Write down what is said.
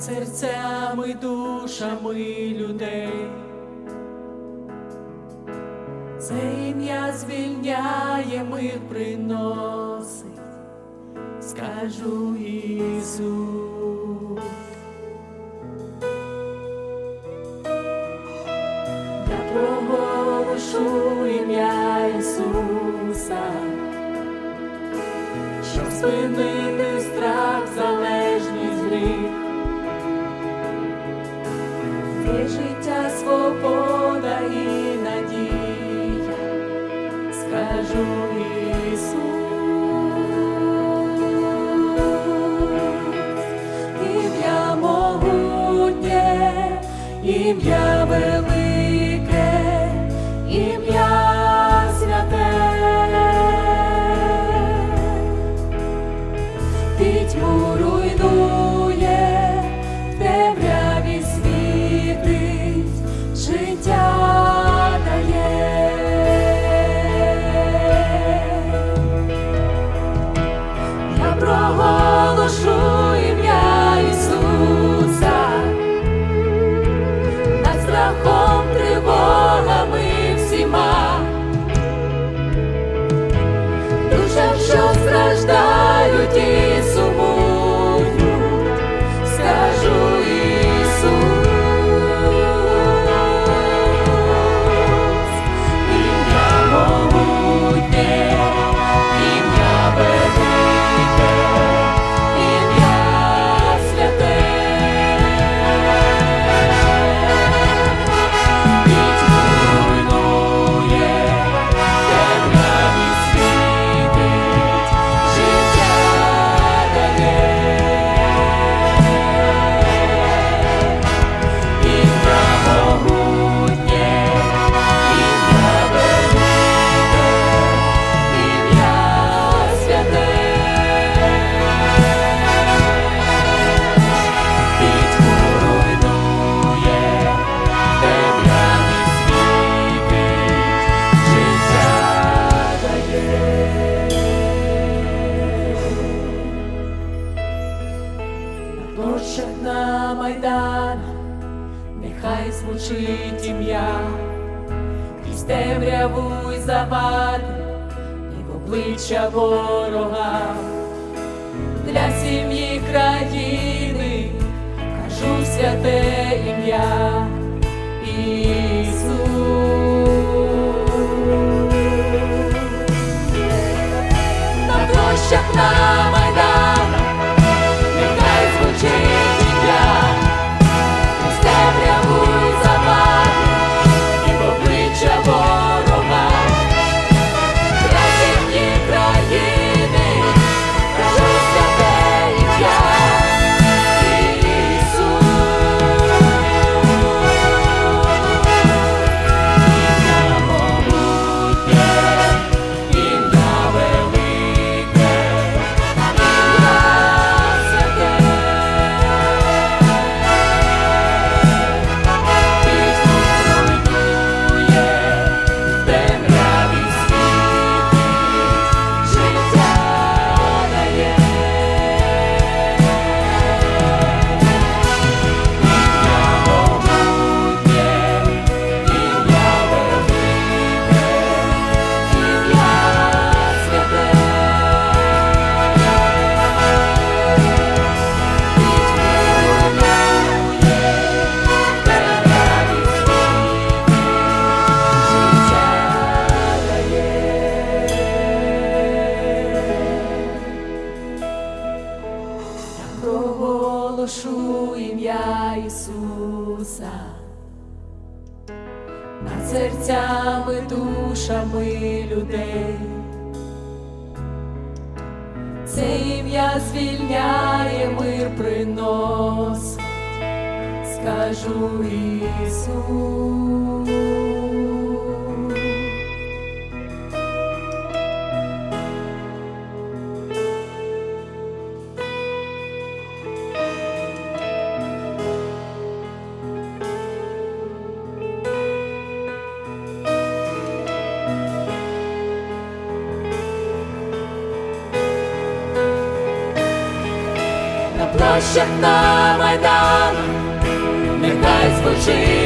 серцями, душами людей. Це ім'я звільняє, мир приносить, скажу Ісус. Я проголошу ім'я Ісуса, щоб спинити Є життя, свобода і надія, скажу Ісус. Ім'я могутнє, ім'я велике, ім'я площах на майданах нехай звучить ім'я, крізь темряву й завади, і в обличчя ворога, для сім'ї країни кажу святе ім'я Ісус. На площах на Проголошу ім'я Ісуса над серцями, душами людей. Це ім'я звільняє, мир приносить, скажу Ісус. площах на майдан, нехай звучить.